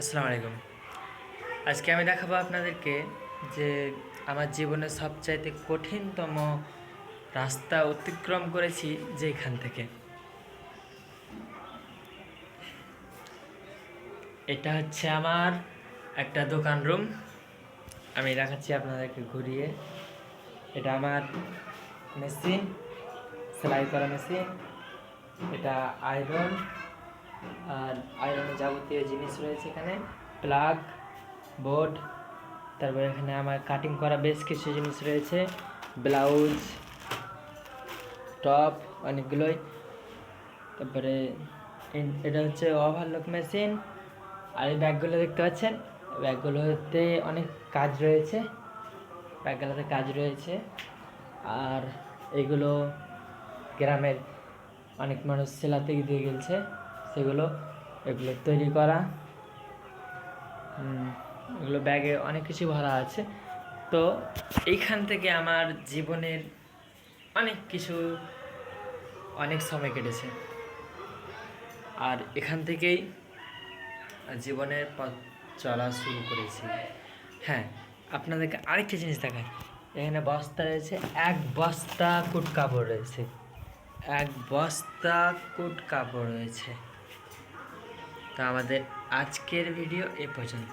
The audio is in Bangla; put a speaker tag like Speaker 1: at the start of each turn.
Speaker 1: আসসালামু আলাইকুম। আজকে আমি দেখাবো আপনাদেরকে যে আমার জীবনের সবচাইতে কঠিনতম রাস্তা অতিক্রম করেছি যেখান থেকে। এটা হচ্ছে আমার একটা দোকান রুম। আমি দেখাচ্ছি আপনাদেরকে ঘুরিয়ে। এটা আমার মেশিন, সেলাই করা মেশিন। এটা আয়রন। আর আয়রনের যাবতীয় জিনিস রয়েছে এখানে। প্লাগ, বোর্ড, তারপরে এখানে আমার কাটিং করা বেশ কিছু জিনিস রয়েছে। ব্লাউজ, টপ অনেকগুলোই। তারপরে এটা হচ্ছে ওভারলক মেশিন। আর এই ব্যাগগুলো দেখতে পাচ্ছেন? ব্যাগগুলোতে অনেক কাজ রয়েছে। ব্যাগগুলোতে কাজ রয়েছে। আর এগুলো গ্রামের অনেক মানুষ সেলাতে দিয়ে গেছে সেগুলো, এগুলো তৈরি করা। এগুলো ব্যাগে অনেক কিছু ভরা আছে। তো এইখান থেকে আমার জীবনের অনেক কিছু, অনেক সময় কেটেছে। আর এখান থেকেই জীবনের পথ চলা শুরু করেছি। হ্যাঁ আপনাদেরকে আরেকটা জিনিস দেখায় এখানে বস্তা রয়েছে, এক বস্তা কুট কাপড় রয়েছে। এক বস্তা কুট কাপড় রয়েছে। তো আমাদের আজকের ভিডিও এ পর্যন্ত।